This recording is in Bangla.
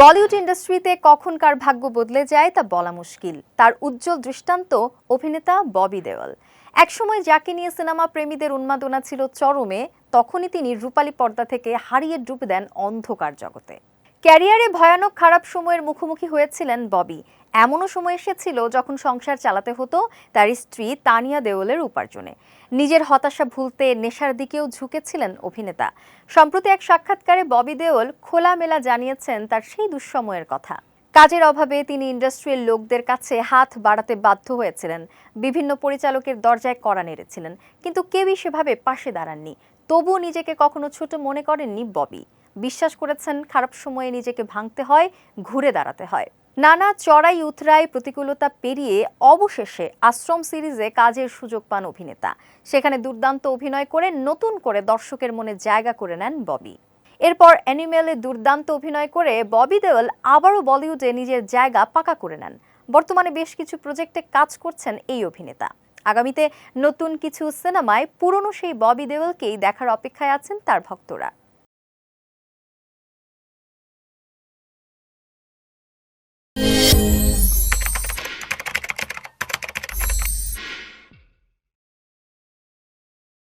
বলিউড ইন্ডাস্ট্রিতে কখন কার ভাগ্য বদলে যায় তা বলা মুশকিল। তার উজ্জ্বল দৃষ্টান্ত অভিনেতা ববি দেওয়াল। একসময় যাকে নিয়ে সিনেমা প্রেমীদের উন্মাদনা ছিল চরমে, তখনই তিনি রূপালী পর্দা থেকে হারিয়ে ডুব দেন অন্ধকার জগতে। ক্যারিয়ারে ভয়ানক খারাপ সময়ের মুখোমুখি হয়েছিলেন ববি। এমনও সময় এসেছিল যখন সংসার চালাতে হতো তার স্ত্রী তানিয়া দেওলের উপার্জনে। নিজের হতাশা ভুলতে নেশার দিকেও ঝুঁকেছিলেন অভিনেতা। সম্প্রতি এক সাক্ষাৎকারে ববি দেওল খোলামেলা জানিয়েছেন তার সেই দুঃসময়ের কথা। কাজের অভাবে তিনি ইন্ডাস্ট্রির লোকদের কাছে হাত বাড়াতে বাধ্য হয়েছিলেন। বিভিন্ন পরিচালকের দরজায় কড়া নেড়েছিলেন। কিন্তু কেউই সেভাবে পাশে দাঁড়াননি। তবুও নিজেকে কখনো ছোট মনে করেননি ববি। বিশ্বাস করেছেন, খারাপ সময়ে নিজেকে ভাঙতে হয়, ঘুরে দাঁড়াতে হয়। নানা চড়াই উতরাই প্রতিকূলতা পেরিয়ে অবশেষে আশ্রম সিরিজে কাজের সুযোগ পান অভিনেতা। সেখানে দুর্দান্ত অভিনয় করে নতুন করে দর্শকের মনে জায়গা করে নেন ববি। এরপর অ্যানিমেলে দুর্দান্ত অভিনয় করে ববি দেওল আবারও বলিউডে নিজের জায়গা পাকা করে নেন। বর্তমানে বেশ কিছু প্রজেক্টে কাজ করছেন এই অভিনেতা। আগামীতে নতুন কিছু সিনেমায় পুরনো সেই ববি দেওলকেই দেখার অপেক্ষায় আছেন তার ভক্তরা।